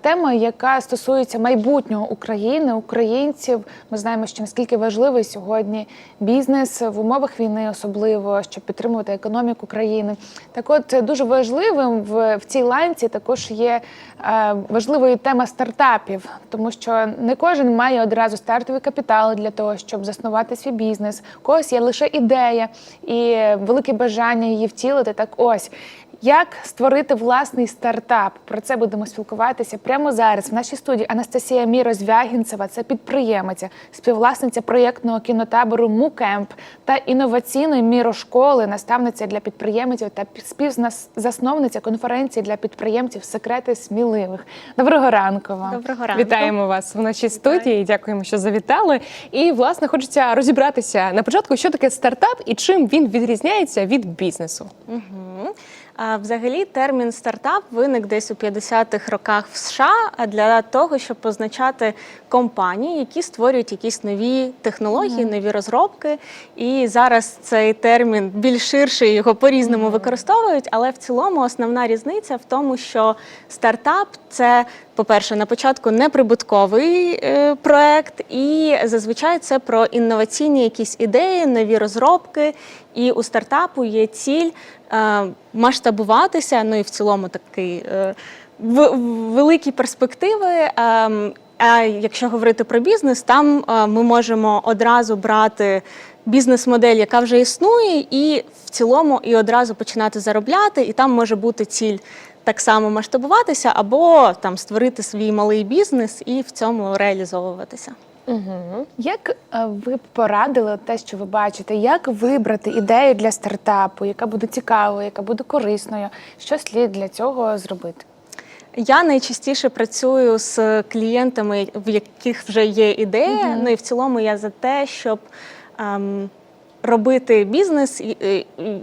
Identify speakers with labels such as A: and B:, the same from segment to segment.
A: Тема, яка стосується майбутнього України, українців. Ми знаємо, що наскільки важливий сьогодні бізнес в умовах війни, особливо щоб підтримувати економіку країни. Так, от дуже важливим в, в цій ланці також є е, важливою тема стартапів, тому що не кожен має одразу стартовий капітал для того, щоб заснувати свій бізнес. У когось є лише ідея і велике бажання її втілити. Так ось. Як створити власний стартап? Про це будемо спілкуватися прямо зараз. В нашій студії Анастасія Мірозвягінцева, це підприємиця, співвласниця проєктного кінотабору Мукемп та інноваційної мірошколи, наставниця для підприємців та співзасновниця конференції для підприємців Секрети сміливих. Доброго ранку вам.
B: Доброго ранку.
C: Вітаємо вас в нашій студії. Дякуємо, що завітали. І власне хочеться розібратися на початку, що таке стартап і чим він відрізняється від бізнесу.
B: Мгм. Взагалі, термін стартап виник десь у 50-х роках в США для того, щоб позначати компанії, які створюють якісь нові технології, нові розробки. І зараз цей термін більш ширший, його по-різному використовують. Але в цілому основна різниця в тому, що стартап це. По-перше, на початку неприбутковий е, проект, і зазвичай це про інноваційні якісь ідеї, нові розробки. І у стартапу є ціль е, масштабуватися, ну і в цілому такий е, великі перспективи. Е, а якщо говорити про бізнес, там е, ми можемо одразу брати бізнес-модель, яка вже існує, і в цілому і одразу починати заробляти, і там може бути ціль так само масштабуватися, або там створити свій малий бізнес і в цьому реалізовуватися.
C: Угу.
A: Як е, ви б порадили те, що ви бачите, як вибрати ідею для стартапу, яка буде цікавою, яка буде корисною? Що слід для цього зробити?
B: Я найчастіше працюю з клієнтами, в яких вже є ідея. Ну і в цілому я за те, щоб ем, робити бізнес,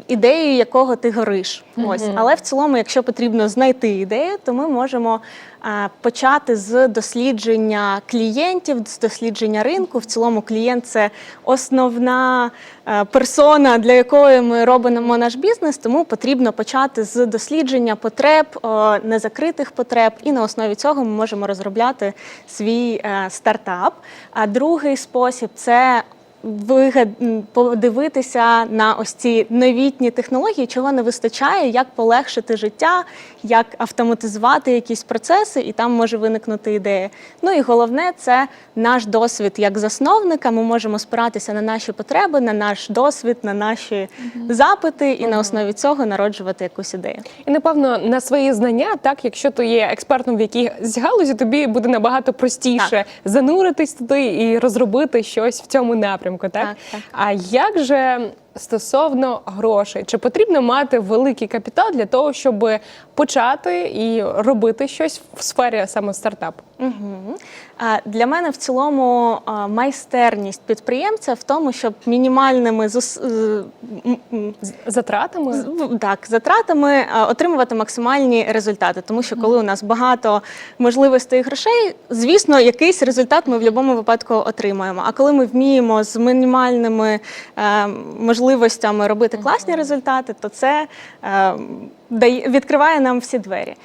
B: ідеєю якого ти гориш. Ось, але в цілому, якщо потрібно знайти ідею, то ми можемо е, почати з дослідження клієнтів, з дослідження ринку. В цілому, клієнт це основна е, персона, для якої ми робимо наш бізнес. Тому потрібно почати з дослідження потреб, е, незакритих потреб, і на основі цього ми можемо розробляти свій е, стартап. А другий спосіб це вигад... подивитися на ось ці новітні технології, чого не вистачає, як полегшити життя, як автоматизувати якісь процеси, і там може виникнути ідея. Ну і головне це наш досвід як засновника. Ми можемо спиратися на наші потреби, на наш досвід, на наші запити, і на основі цього народжувати якусь ідею.
C: І напевно на свої знання, так якщо ти є експертом в якійсь галузі, тобі буде набагато простіше
B: Так.
C: зануритись туди і розробити щось в цьому напрямку. Так,
B: Так, так.
C: а як же стосовно грошей, чи потрібно мати великий капітал для того, щоб почати і робити щось в сфері саме стартапу?
B: Угу. Для мене в цілому майстерність підприємця в тому, щоб мінімальними зус...
C: затратами?
B: так, затратами отримувати максимальні результати. Тому що коли у нас багато можливостей і грошей, звісно, якийсь результат ми в будь-якому випадку отримаємо. А коли ми вміємо з мінімальними е, можливостями робити класні результати, то це е, дає, відкриває нам всі двері.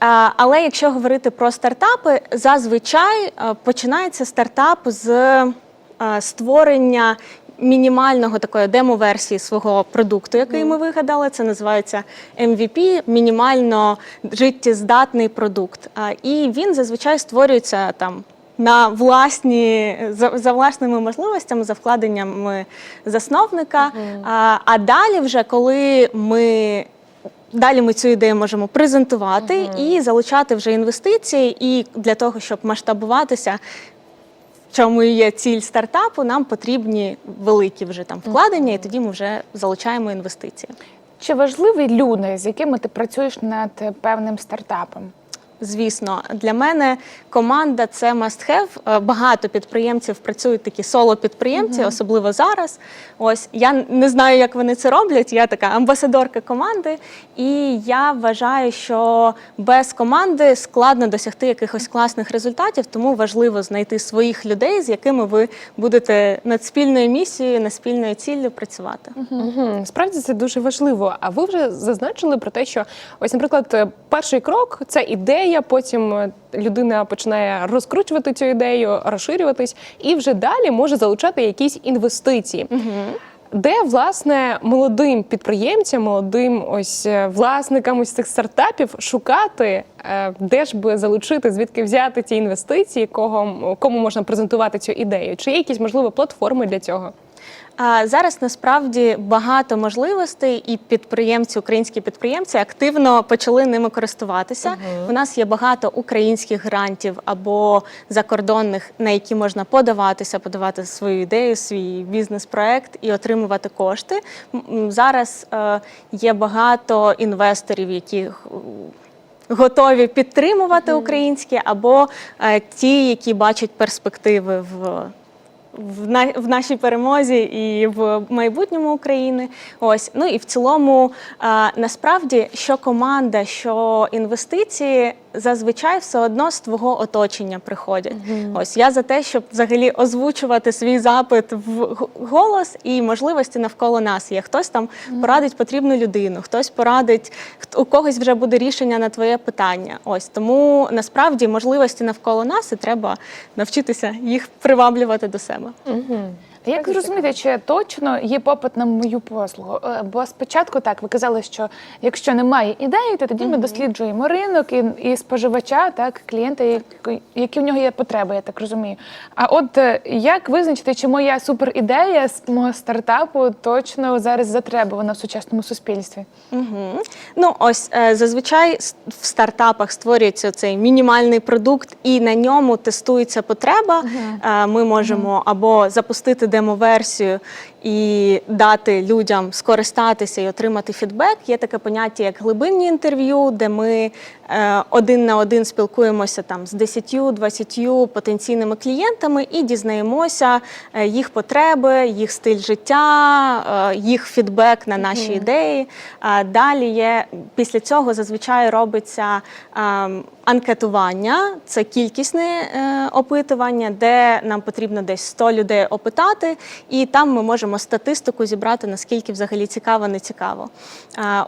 B: А, Але якщо говорити про стартапи, зазвичай е, починається стартап з е, створення мінімального такої демо-версії свого продукту, який ми вигадали. Це називається MVP, мінімально життєздатний продукт. І він зазвичай створюється там. На власні за, за власними можливостями, за вкладеннями засновника. А, а далі, вже коли ми Далі ми цю ідею можемо презентувати і залучати вже інвестиції. І для того, щоб масштабуватися, в чому і є ціль стартапу, нам потрібні великі вже там вкладення, і тоді ми вже залучаємо інвестиції.
A: Чи важливі люди, з якими ти працюєш над певним стартапом?
B: Звісно, для мене команда це must have. Е, Багато підприємців працюють такі соло-підприємці, особливо зараз. Ось я не знаю, як вони це роблять. Я така амбасадорка команди, і я вважаю, що без команди складно досягти якихось класних результатів, тому важливо знайти своїх людей, з якими ви будете над спільною місією, над спільною ціллю працювати.
C: Угу. Справді це дуже важливо. А ви вже зазначили про те, що ось, наприклад, е, перший крок це ідея, ідея, потім е, людина починає розкручувати цю ідею, розширюватись, і вже далі може залучати якісь інвестиції. Де власне молодим підприємцям, молодим ось е, власникам ось цих стартапів шукати, е, де ж би залучити, звідки взяти ті інвестиції, кого кому можна презентувати цю ідею? Чи є якісь можливо платформи для цього?
B: А зараз насправді багато можливостей, і підприємці, українські підприємці активно почали ними користуватися. У нас є багато українських грантів або закордонних, на які можна подаватися, подавати свою ідею, свій бізнес-проект і отримувати кошти. Зараз е, є багато інвесторів, які готові підтримувати українське, або е, ті, які бачать перспективи в в, на, в нашій перемозі і в майбутньому України. Ось ну і в цілому, а, насправді, що команда, що інвестиції зазвичай все одно з твого оточення приходять. Ось я за те, щоб взагалі озвучувати свій запит в голос і можливості навколо нас є. Хтось там порадить потрібну людину, хтось порадить, у когось вже буде рішення на твоє питання. Ось тому насправді можливості навколо нас і треба навчитися їх приваблювати до себе.
A: А Як ви розумієте, чи точно є попит на мою послугу? Е, Бо спочатку так ви казали, що якщо немає ідеї, то тоді ми досліджуємо ринок і, і споживача, так клієнта, які, в нього є потреби, я так розумію. А от е, як визначити, чи моя суперідея з мого стартапу точно зараз затребувана в сучасному суспільстві?
B: Угу. Ну ось е, зазвичай в стартапах створюється цей мінімальний продукт, і на ньому тестується потреба. Е, Ми можемо або запустити демоверсію і дати людям скористатися і отримати фідбек. Є таке поняття, як глибинні інтерв'ю, де ми е, один на один спілкуємося там з 10-20 потенційними клієнтами і дізнаємося е, їх потреби, їх стиль життя, е, їх фідбек на наші ідеї. А Далі є після цього зазвичай робиться анкетування, це кількісне опитування, де нам потрібно десь 100 людей опитати, і там ми можемо статистику зібрати, наскільки взагалі цікаво, не цікаво.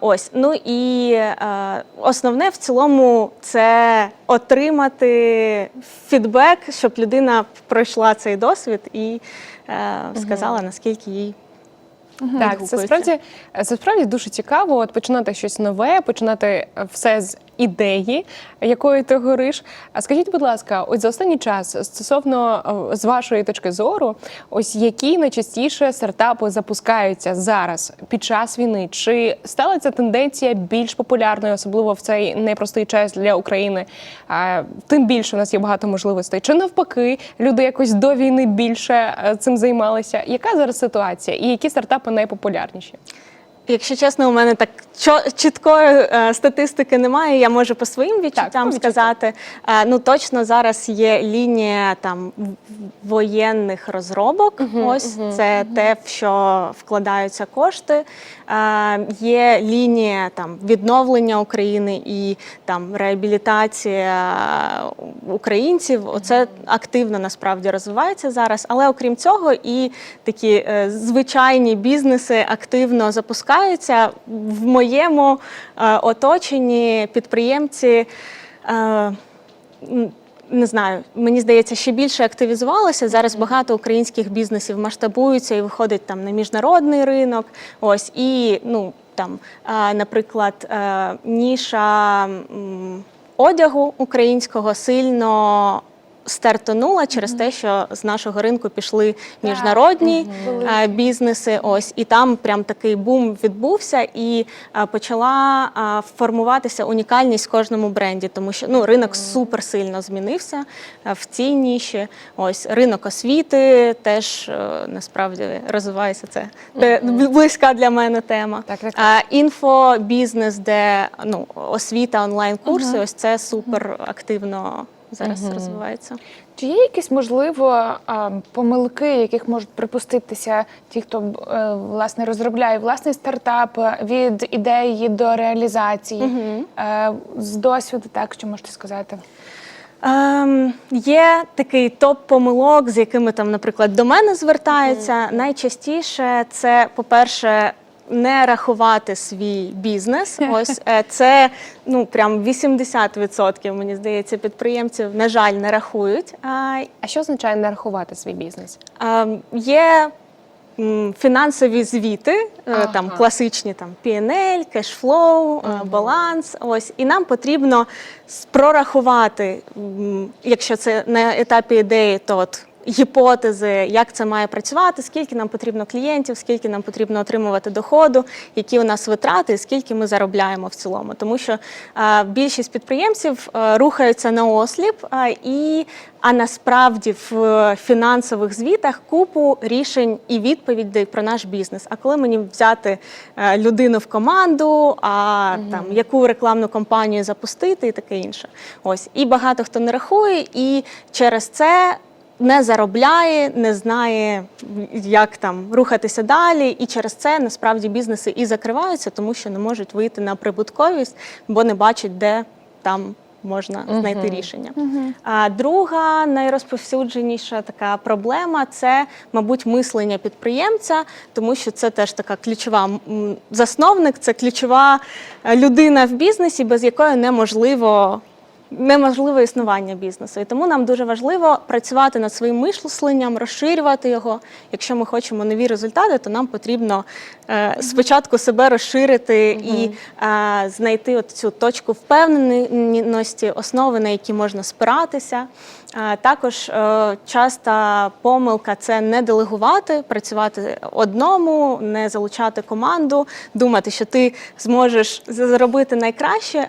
B: Ось ну і е, основне в цілому це отримати фідбек, щоб людина пройшла цей досвід і е, сказала, наскільки їй.
C: Так, це справді це справді дуже цікаво. От починати щось нове, починати все з ідеї, якою ти гориш. А скажіть, будь ласка, ось за останній час стосовно е, з вашої точки зору, ось які найчастіше стартапи запускаються зараз під час війни? Чи стала ця тенденція більш популярною, особливо в цей непростий час для України? А, Тим більше у нас є багато можливостей. Чи навпаки, люди якось до війни більше е, цим займалися? Яка зараз ситуація? І які стартапи найпопулярніші?
B: Якщо чесно, у мене так чіткої е, статистики немає. Я можу по своїм відчуттям
C: відчуттям.
B: сказати. Е, ну точно зараз є лінія там воєнних розробок. Ось це те, в що вкладаються кошти. Е, є лінія там відновлення України і там реабілітація українців. Оце активно насправді розвивається зараз. Але окрім цього, і такі звичайні бізнеси активно запускаються. В моєму е, оточенні підприємці. е, не знаю, мені здається, ще більше активізувалося. Зараз багато українських бізнесів масштабуються і виходять там на міжнародний ринок. Ось і ну там, е, наприклад, е, ніша одягу українського сильно. Стартонула через те, що з нашого ринку пішли міжнародні е, бізнеси. Ось і там прям такий бум відбувся, і е, почала е, формуватися унікальність в кожному бренді, тому що ну ринок супер сильно змінився е, в цій ніші. Ось ринок освіти теж е, насправді розвивається. Це те- близька для мене тема.
A: Так, так,
B: А, інфобізнес, де ну освіта, онлайн-курси, ось це супер активно зараз розвивається.
A: Чи є якісь можливо помилки, яких можуть припуститися ті, хто е, власне розробляє власний стартап е, від ідеї до реалізації Е, з досвіду, так що можете сказати?
B: Ем, є такий топ помилок, з якими там, наприклад, до мене звертаються. Найчастіше це, по-перше, не рахувати свій бізнес. Ось е, це ну прям 80%, мені здається, підприємців, на жаль, не рахують. А,
C: що означає не рахувати свій бізнес?
B: є фінансові звіти, е,
C: Ага.
B: там класичні там P&L, кешфлоу, е, баланс. Ось і нам потрібно прорахувати, якщо це на етапі ідеї, то от. Гіпотези, як це має працювати, скільки нам потрібно клієнтів, скільки нам потрібно отримувати доходу, які у нас витрати, і скільки ми заробляємо в цілому. Тому що е, більшість підприємців е, рухаються на осліп, е, і а насправді в фінансових звітах купу рішень і відповідей про наш бізнес. А коли мені взяти е, людину в команду, а там яку рекламну кампанію запустити, і таке інше. Ось і багато хто не рахує, і через це. Не заробляє, не знає, як там рухатися далі, і через це насправді бізнеси і закриваються, тому що не можуть вийти на прибутковість, бо не бачать, де там можна знайти рішення. А друга найрозповсюдженіша така проблема це, мабуть, мислення підприємця, тому що це теж така ключова засновник, це ключова людина в бізнесі, без якої неможливо. Неможливе існування бізнесу, і тому нам дуже важливо працювати над своїм мисленням, розширювати його. Якщо ми хочемо нові результати, то нам потрібно е, спочатку себе розширити і е, знайти от цю точку впевненості, основи, на які можна спиратися. Також е, часта помилка це не делегувати, працювати одному, не залучати команду, думати, що ти зможеш зробити найкраще,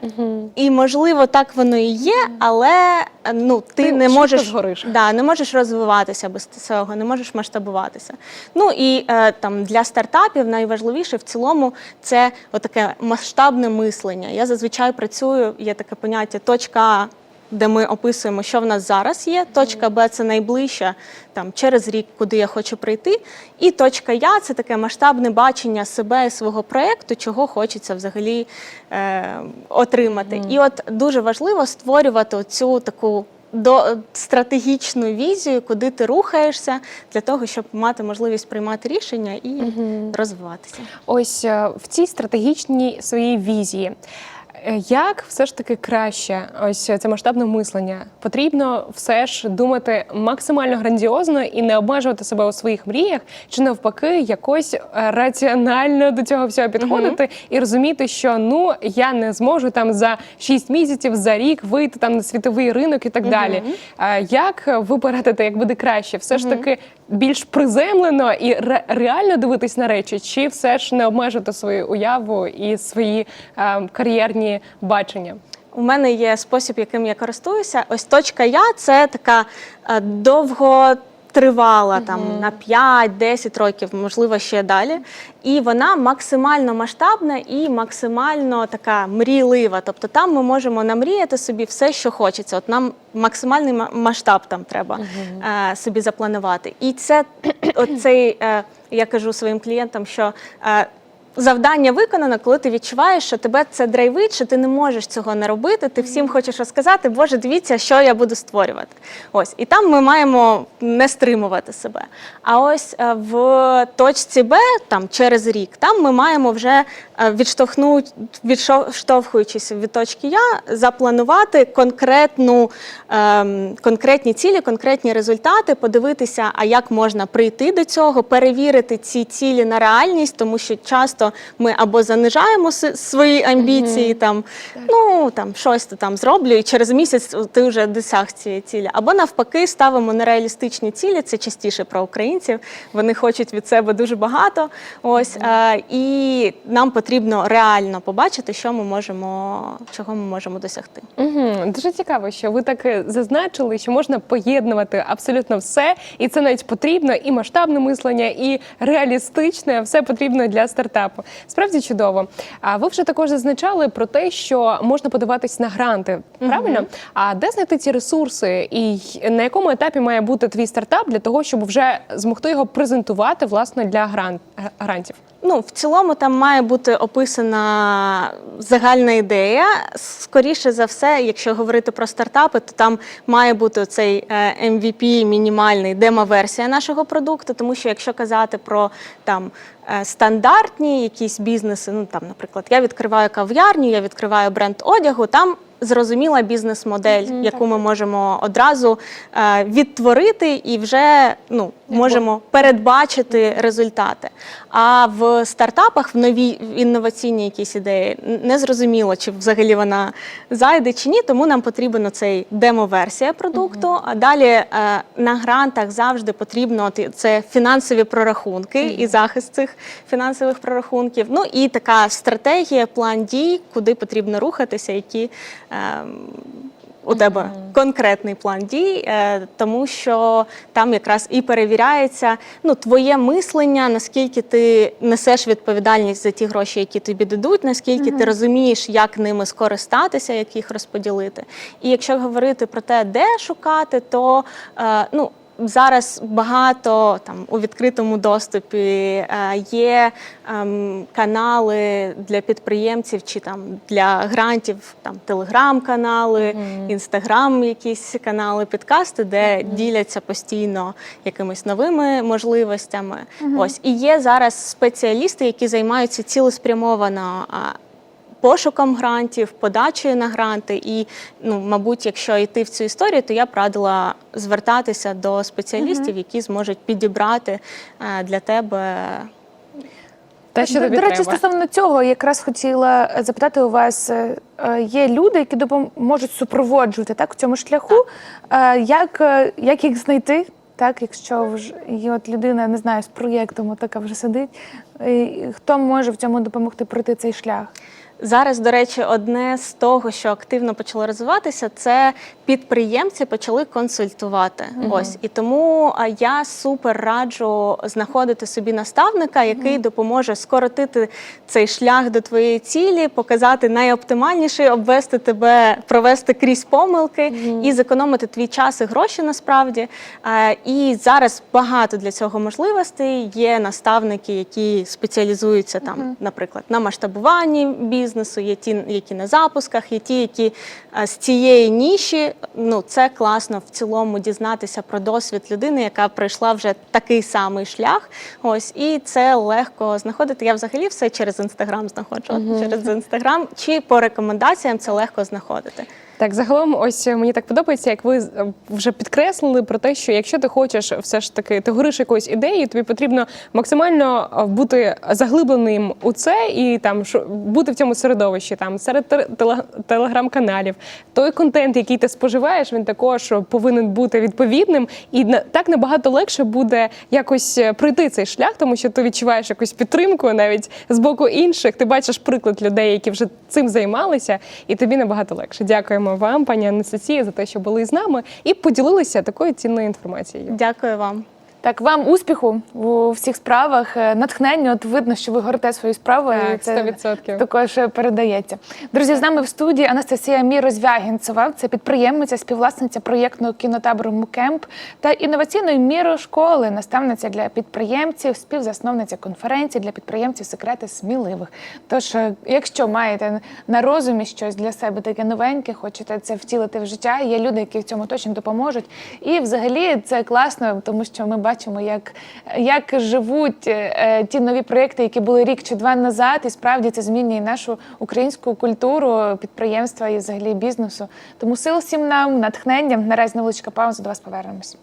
B: і можливо так воно і є, але е, ну ти,
C: Ти
B: не можеш. Да, не можеш розвиватися без цього, не можеш масштабуватися. Ну і е, там для стартапів найважливіше в цілому це отаке масштабне мислення. Я зазвичай працюю, є таке поняття точка А, де ми описуємо, що в нас зараз є. Точка Б це найближча там через рік, куди я хочу прийти. І точка Я це таке масштабне бачення себе і свого проєкту, чого хочеться взагалі е, отримати. І от дуже важливо створювати цю таку до стратегічну візію, куди ти рухаєшся, для того, щоб мати можливість приймати рішення і розвиватися.
C: Ось е, в цій стратегічній своїй візії. Е, Як все ж таки краще ось це масштабне мислення? Потрібно все ж думати максимально грандіозно і не обмежувати себе у своїх мріях, чи навпаки, якось е, раціонально до цього всього підходити і розуміти, що ну я не зможу там за 6 місяців, за рік вийти там на світовий ринок і так далі. Е, Як ви порадите, як буде краще? Все ж таки більш приземлено і ре- реально дивитись на речі, чи все ж не обмежити свою уяву і свої е, кар'єрні бачення?
B: У мене є спосіб, яким я користуюся. Ось точка Я це така е, довготривала, там на 5-10 років, можливо, ще далі. І вона максимально масштабна і максимально така мрійлива. Тобто там ми можемо намріяти собі все, що хочеться. От нам максимальний масштаб там треба е, собі запланувати. І це оцей, е, я кажу своїм клієнтам, що. е, Завдання виконано, коли ти відчуваєш, що тебе це драйвить, що ти не можеш цього не робити. Ти всім хочеш розказати, Боже, дивіться, що я буду створювати. Ось і там ми маємо не стримувати себе. А ось е, в точці Б, там через рік, там ми маємо вже відштовхуючись від точки Я, запланувати конкретну, ем, конкретні цілі, конкретні результати, подивитися, а як можна прийти до цього, перевірити ці цілі на реальність, тому що часто ми або занижаємо свої амбіції, там ну там щось то там зроблю, і через місяць ти вже досяг цієї цілі. Або навпаки, ставимо нереалістичні цілі. Це частіше про українців. Вони хочуть від себе дуже багато. Ось е, і нам потрібно реально побачити, що ми можемо, чого ми можемо досягти.
C: Угу. Дуже цікаво, що ви так е, зазначили, що можна поєднувати абсолютно все, і це навіть потрібно, і масштабне мислення, і реалістичне, все потрібно для стартапу. Справді чудово. А ви вже також зазначали про те, що можна подаватись на гранти. Правильно? А де знайти ці ресурси, і на якому етапі має бути твій стартап для того, щоб вже змогти його презентувати власне для грант, грантів?
B: Ну, в цілому там має бути описана загальна ідея. Скоріше за все, якщо говорити про стартапи, то там має бути цей MVP мінімальний демо-версія нашого продукту. Тому що якщо казати про там е, стандартні якісь бізнеси, ну там, наприклад, я відкриваю кав'ярню, я відкриваю бренд одягу, там зрозуміла бізнес-модель, яку ми можемо одразу е, відтворити і вже ну, можемо передбачити результати. А в стартапах, в новій інноваційній якісь ідеї, не зрозуміло, чи взагалі вона зайде чи ні, тому нам потрібно цей демо-версія продукту. А далі е, на грантах завжди потрібно це фінансові прорахунки і захист цих фінансових прорахунків. Ну і така стратегія, план дій, куди потрібно рухатися, які. ем, у тебе конкретний план дій, е, тому що там якраз і перевіряється ну, твоє мислення, наскільки ти несеш відповідальність за ті гроші, які тобі дадуть, наскільки ти розумієш, як ними скористатися, як їх розподілити. І якщо говорити про те, де шукати, то е, ну. Зараз багато там у відкритому доступі е, є ем, канали для підприємців чи там для грантів, там телеграм-канали, інстаграм, якісь канали, підкасти, де діляться постійно якимись новими можливостями. Ось і є зараз спеціалісти, які займаються цілеспрямовано. Пошуком грантів, подачею на гранти. І, ну, мабуть, якщо йти в цю історію, то я б радила звертатися до спеціалістів, які зможуть підібрати е, для тебе.
C: Те, що
A: до,
C: тобі
A: до речі,
C: треба.
A: стосовно цього, якраз хотіла е, запитати у вас: е, е, є люди, які допоможуть супроводжувати так в цьому шляху. Е, Як, е, як їх знайти? Так, якщо вже є от людина, не знаю, з проєктом така вже сидить, е, хто може в цьому допомогти пройти цей шлях?
B: Зараз, до речі, одне з того, що активно почало розвиватися, це підприємці почали консультувати. Ось і тому я супер раджу знаходити собі наставника, який допоможе скоротити цей шлях до твоєї цілі, показати найоптимальніший, обвести тебе, провести крізь помилки і зекономити твій час і гроші насправді. І зараз багато для цього можливостей. Є наставники, які спеціалізуються там, наприклад, на масштабуванні бізнесу, є ті, які на запусках, є ті, які е, з цієї ніші. Ну це класно в цілому дізнатися про досвід людини, яка пройшла вже такий самий шлях. Ось і це легко знаходити. Я взагалі все через інстаграм знаходжу. Угу. Через інстаграм чи по рекомендаціям це легко знаходити.
C: Так, загалом, ось е, мені так подобається, як ви е, вже підкреслили про те, що якщо ти хочеш все ж таки, ти гориш якоюсь ідеєю, тобі потрібно максимально е, бути заглибленим у це і там бути в цьому середовищі, там серед телеграм-каналів. Той контент, який ти споживаєш, він також повинен бути відповідним, і так набагато легше буде якось пройти цей шлях, тому що ти відчуваєш якусь підтримку навіть з боку інших. Ти бачиш приклад людей, які вже цим займалися, і тобі набагато легше. Дякуємо вам, пані Анастасія, за те, що були з нами і поділилися такою цінною інформацією.
B: Дякую вам.
A: Так, вам успіху у всіх справах, е, натхнення. От видно, що ви горите свою справу.
C: Так,
A: це
C: 100%.
A: також е, передається. Друзі, з нами в студії Анастасія Мірозвягінцева. Це підприємниця, співвласниця проєктного кінотабору Мукемп та інноваційної мірошколи, наставниця для підприємців, співзасновниця конференції для підприємців секрети сміливих. Тож, е, якщо маєте на розумі щось для себе таке новеньке, хочете це втілити в життя, є люди, які в цьому точно допоможуть. І взагалі це класно, тому що ми бачимо, як, як живуть е, е, ті нові проєкти, які були рік чи два назад, і справді це змінює нашу українську культуру, підприємства і взагалі бізнесу. Тому сил всім нам, натхнення. Наразі невеличка пауза, до вас повернемось.